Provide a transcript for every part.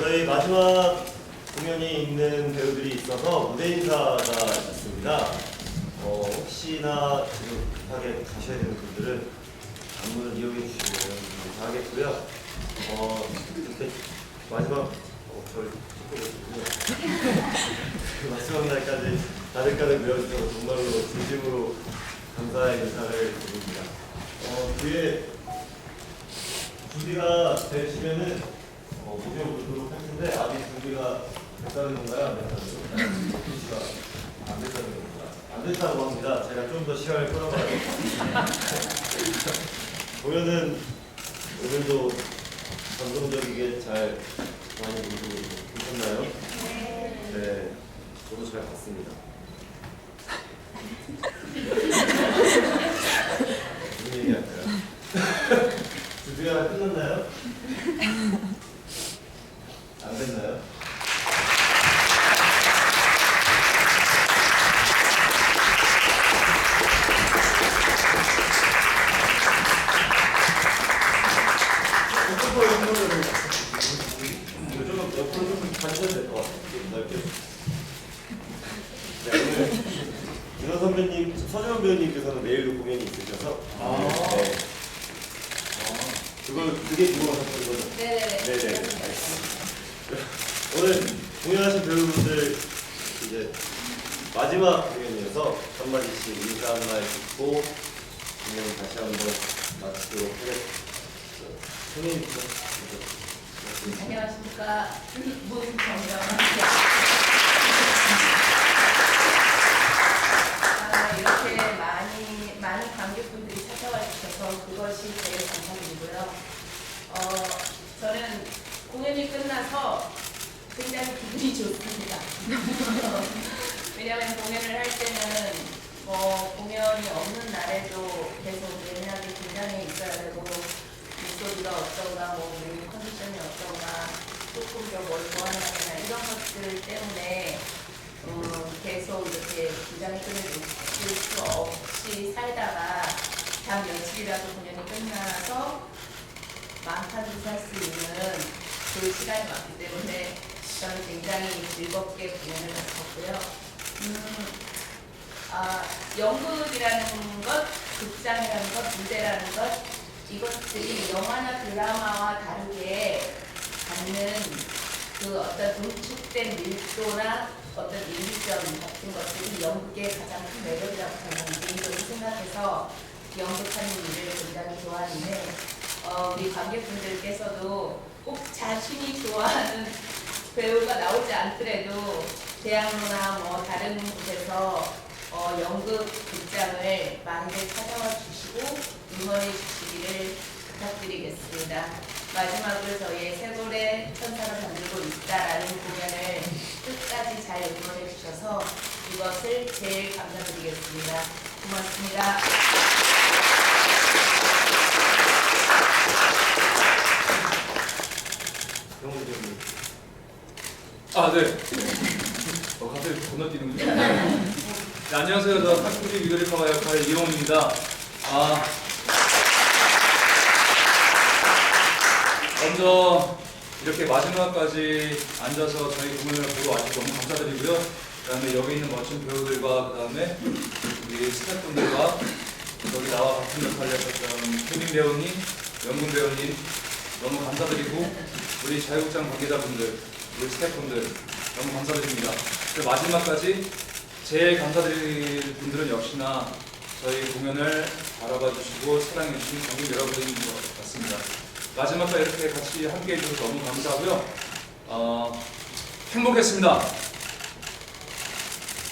저희 마지막 공연이 있는 배우들이 있어서 무대 인사가 있습니다. 어, 혹시나 지금 급하게 가셔야 되는 분들은 안문을 이용해 주시면 감사하겠고요. 어, 이렇게 마지막 어, 찍고 계시군요. 마지막 날까지 가득가득 메워주셔서 정말로 진심으로 감사의 인사를 드립니다. 어, 뒤에 준비가 되시면은 어, 보도록 할 텐데 아직 준비가 됐다는 건가요? 안 됐다는 건가요? 준비가 안 됐다는 건가요? 안 됐다고 합니다. 제가 좀 더 시간을 끌어봐요. 공연은 오늘도 감동적이게 잘 많이 보고 계셨나요? 네, 저도 잘 봤습니다. 무슨 얘기 할까요? 준비가 끝났나요? 안 됐나요? 이거 좀 옆으로 좀 가셔야 될것 같아요. 넓게. 네, 오늘 윤호 선배님, 서재원 배우님께서는 내일도 공연이 있으셔서 아. 네. 그걸 그게 궁금하셨던 거죠? 네네네. 네네. 알겠습니다. 오늘 공연하신 배우분들 이제 마지막 공연이어서 한마디씩 인사 한마디 듣고 공연 다시 한번 마치도록 하겠습니다. 먼저 안녕하십니까. 정정합니다. 아, 이렇게 많이, 많은 관객분들이 찾아와 주셔서 그것이 제일 감사드리고요. 어, 저는 공연이 끝나서 굉장히 기분이 좋습니다. 왜냐하면 공연을 할 때는 뭐 공연이 없는 날에도 계속 예민하게 긴장해 있어야 되고 목소리가 어떤가, 뭐 우리 컨디션이 어떤가, 조금 더뭘 보완하거나 이런 것들 때문에 음, 계속 이렇게 긴장이 끊어질 수 없이 살다가 단 며칠이라도 공연이 끝나서 마음 편히 살수 있는 그 시간이 왔기 때문에 저는 굉장히 즐겁게 공연을 마쳤고요. 음, 아, 연극이라는 것, 극장이라는 것, 무대라는 것, 이것들이 영화나 드라마와 다르게 갖는 그 어떤 응축된 밀도나 어떤 일리점 같은 것들이 연극의 가장 큰 매력이라고 저는 개인적으로 생각해서 연극하는 일을 굉장히 좋아하는데 어, 우리 관객분들께서도 꼭 자신이 좋아하는 배우가 나오지 않더라도 대학로나 뭐 다른 곳에서 어, 연극 극장을 많이들 찾아와 주시고 응원해 주시 기를 부탁드리겠습니다. 마지막으로 저희의 세골의 천사를 만들고 있다라는 공연을 끝까지 잘 응원해 주셔서 이것을 제일 감사드리겠습니다. 고맙습니다. 아, 네. 어, 갑자기 건너뛰는군요. 네, 안녕하세요. 저 탁구리 위도리카마 역할 이용입니다. 아, 먼저 이렇게 마지막까지 앉아서 저희 공연을 보러 와주셔서 너무 감사드리고요. 그 다음에 여기 있는 멋진 배우들과 그 다음에 우리 스태프분들과 여기 나와 같은 역할을 하셨던 케빈 배우님, 영군 배우님 너무 감사드리고 우리 자유극장 관계자분들, 우리 스태프분들 너무 감사드립니다. 그 마지막까지 제일 감사드릴 분들은 역시나 저희 공연을 바라봐 주시고 사랑해 주신 관객 여러분들인 것 같습니다. 마지막까지 이렇게 같이 함께 해주셔서 너무 감사하고요. 어, 행복했습니다.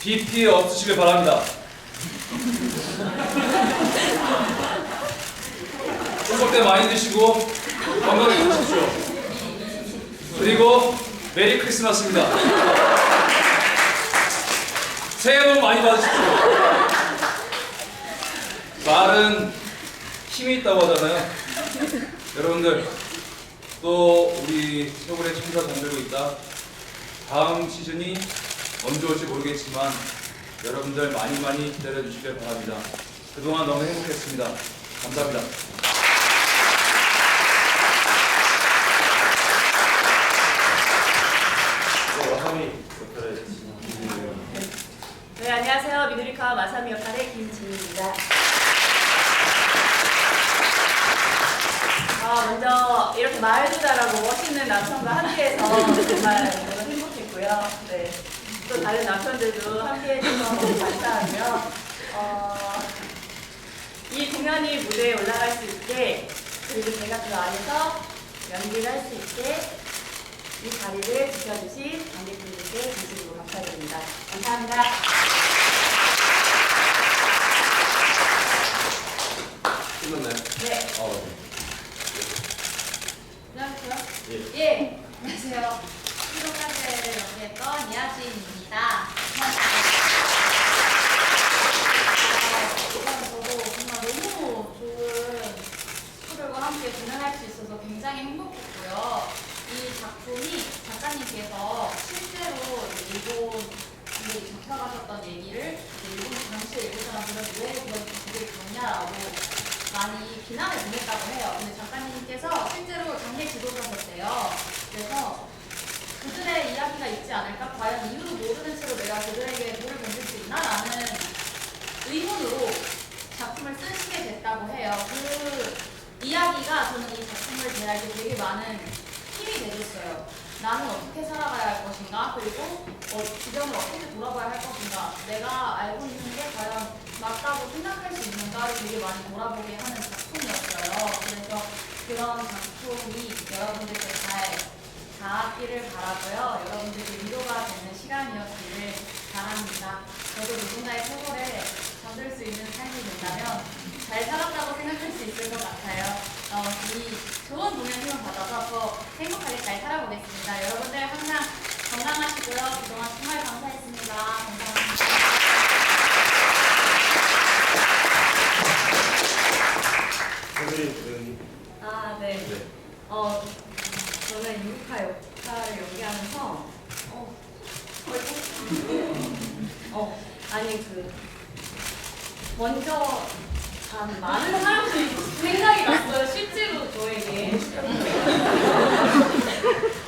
비 피해 없으시길 바랍니다. 추석 때 많이 드시고 건강히 드십시오. 그리고 메리 크리스마스입니다. 새해 복 많이 받으십시오. 말은 힘이 있다고 하잖아요. 여러분들 또 우리 최고의 청사 잠들고 있다. 다음 시즌이 언제 올지 모르겠지만 여러분들 많이 많이 기다려 주시길 바랍니다. 그동안 너무 행복했습니다. 감사합니다. 네, 네 안녕하세요. 미누리카 마사미 역할의 김진입니다. 이렇게 말도 잘하고 멋있는 남편과 함께해서 정말 너무 행복했고요. 네. 또 다른 남편들도 함께해줘서 너무 감사하고요. 어, 이 공연이 무대에 올라갈 수 있게 그리고 제가 그 안에서 연기를 할 수 있게 이 자리를 지켜주신 관객분들께 진심으로 감사드립니다. 감사합니다. 끝났나요? 네. 어, 안녕하세요. 예. 예, 안녕하세요. 히로카즈를 연기했던 이하진입니다. 이번 저도 정말 너무 좋은 친구들과 함께 공연할 수 있어서 굉장히 행복했고요. 이 작품이 작가님께서 실제로 일본 분들이 접해가셨던 얘기를 일본 당시에 일본 사람들은 왜 그런 되게 그러냐라고 많이 비난을 보냈다고 해요. 근데 작가님께서 지도자셨대요. 그래서 그들의 이야기가 있지 않을까? 과연 이유도 모르는 채로 내가 그들에게 돌을 던질 수 있나? 라는 의문으로 작품을 쓰시게 됐다고 해요. 그 이야기가 저는 이 작품을 대할 때 되게 많은 힘이 되줬어요. 나는 어떻게 살아가야 할 것인가? 그리고 어, 주변을 어떻게 돌아봐야 할 것인가? 내가 알고 있는 게 과연 맞다고 생각할 수 있는가를 되게 많이 돌아보게 하는 작품이었어요. 그래서 그런 작품이 여러분들께 잘 닿았기를 바라고요. 여러분들께 위로가 되는 시간이었기를 바랍니다. 저도 누군가의 세월에 잠들 수 있는 삶이 된다면 잘 살았다고 생각할 수 있을 것 같아요. 어, 이 좋은 힘을 받아서 더 행복하게 잘 살아보겠습니다. 여러분들 항상 건강하시고요. 그동안 정말 감사했습니다. 감사합니다. 선생님, 아, 네. 네. 어, 저는 유카 역할을 연기하면서, 어. 어, 아니, 그, 먼저, 참, 많은 사람들이 생각이 났어요. 실제로 저에게.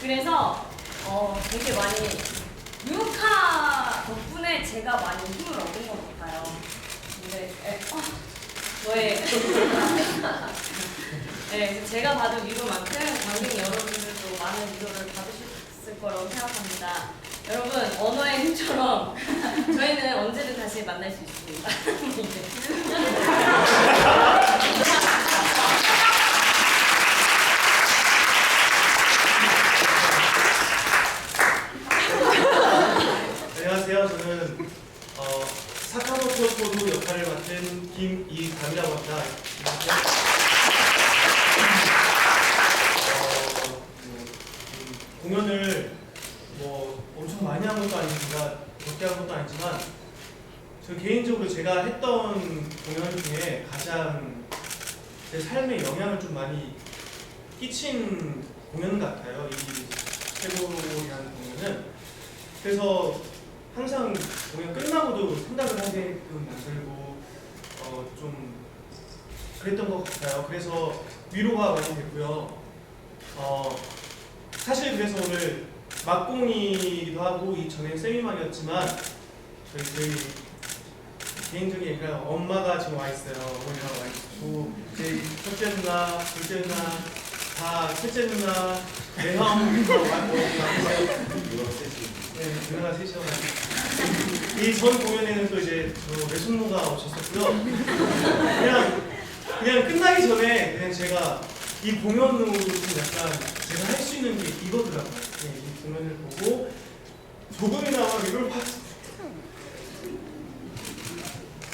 그래서, 어, 되게 많이, 유카 덕분에 제가 많이 힘을 얻은 것 같아요. 근데, 에, 어, 저의 네, 그래서 제가 받은 위로만큼 관객 여러분들도 많은 위로를 받으셨을 거라고 생각합니다. 여러분, 언어의 힘처럼 저희는 언제든 다시 만날 수 있습니다. 안녕하세요. 저는 어, 사카모토 토도 역할을 맡은 김이감이라고 합니다. 어, 뭐, 음, 공연을 뭐 엄청 많이 한 것도 아니지만 적게 한 것도 아니지만 저 개인적으로 제가 했던 공연 중에 가장 제 삶에 영향을 좀 많이 끼친 공연 같아요. 이 최고라는 공연은 그래서 항상 공연 끝나고도 생각을 하게끔 만들고 어, 좀 그랬던 것 같아요. 그래서 위로가 많이 됐고요. 어, 사실 그래서 오늘 막공이기도 하고 이전에 세미만이었지만 저희 저희 개인적인 얘기가 엄마가 지금 와 있어요. 어머니가 와 있고 제 첫째 누나, 둘째 누나, 다 셋째 누나, 내형 와 계세요. 네, 누나가 셋이어가지고 이전 공연에는 또 이제 저 외숙모가 오셨었고요. 그냥 그냥 끝나기 전에 그냥 제가 이 공연으로 좀 약간 제가 할 수 있는 게 이거더라고요. 네, 이 공연을 보고 조금이나마 위로를 받.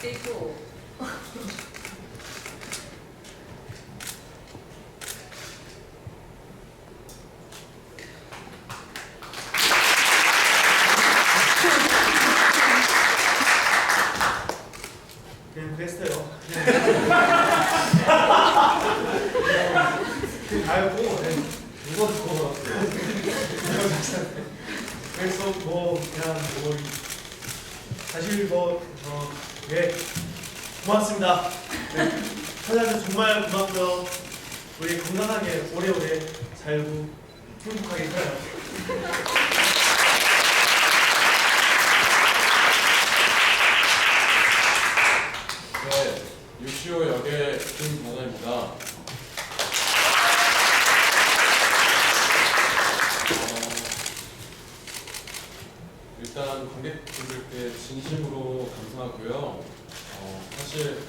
그리고 고맙습니다. 네. 찾아서 정말 고맙고요. 우리 건강하게 오래오래 살고 행복하게 살아요. 네, 유시오 역의 김문화입니다. 어, 일단 관객분들께 진심으로 감사하고요. 어, 사실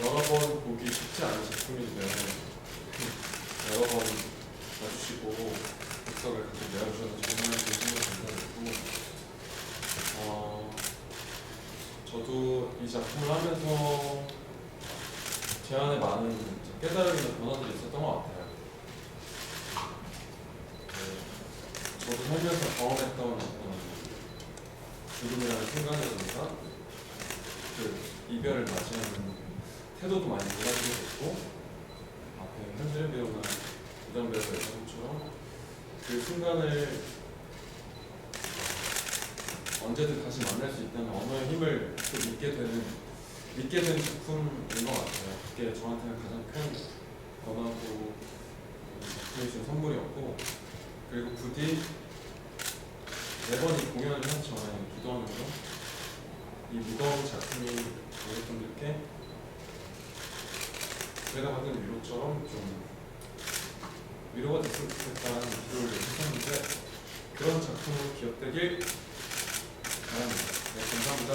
여러 번 보기 쉽지 않은 작품인데 여러 번 봐주시고 복석을 같이 내어주셔서 정말 진심으로 감사드리고 어, 저도 이 작품을 하면서 제 안에 많은 깨달음이나 변화들이 있었던 것 같아요. 네, 저도 살면서 경험했던 어떤 죽음이라는 순간이라든가 그 이별을 맞이하는 태도도 많이 달라지게 됐고 앞에 현진 배우나 이전 배우가 얘기한 것처럼 그 순간을 언제든 다시 만날 수 있다는 언어의 힘을 또 믿게 되는 믿게 되는 작품인 것 같아요. 그게 저한테는 가장 큰 변화고 작품이 준 선물이었고 그리고 부디 매번 이 공연을 하기 전에 기도하면서 이 무거운 작품이 관객분들께 제가 받은 위로처럼 좀 위로가 됐으면 좋겠다는 기도를 했었는데 그런 작품으로 기억되길 바랍니다. 네, 감사합니다.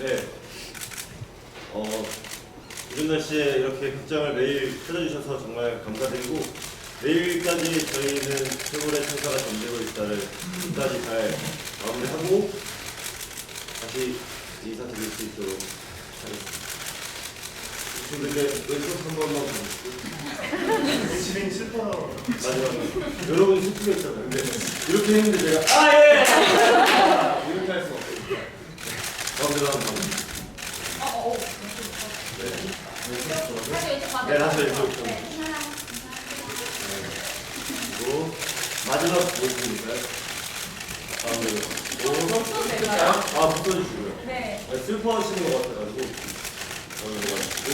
네. 어, 이른 날씨에 이렇게 극장을 매일 찾아주셔서 정말 감사드리고 내일까지 저희는 최고의 천사가 잠들고 있다를 끝까지 잘 마무리하고 다시 인사드릴 수 있도록 하겠습니다. 친구들께 왼쪽 한 번만 진행 슬퍼요. 마지막으로 여러분 슬프겠잖아요. 근데 이렇게 했는데 제가 아 예! 아, 이렇게 할 수가 없으니까 가운데로 한번 가보겠습니다. 어, 어, 어. 네. 다시 왼쪽 봐도 네, 다시 왼쪽 좀. 마지막. 가운데로 가시고 또 될까요? 아 붙어주시고요. 네. 아, 슬퍼하시는 것 같아가지고 가운데로 가시고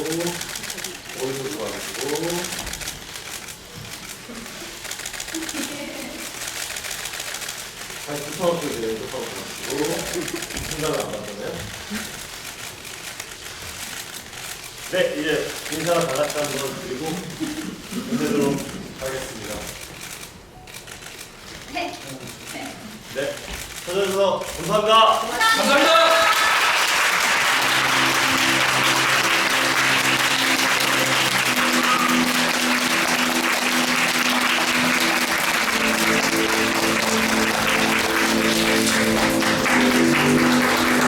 오른쪽으로 가시고 다시 붙어갖고 이제 왼쪽하고 가시고 순간을 안 봤잖아요. 네, 이제 인사 다 같이 한번 드리고 끝내도록 하겠습니다. 찾아주셔서 감사합니다. 감사합니다.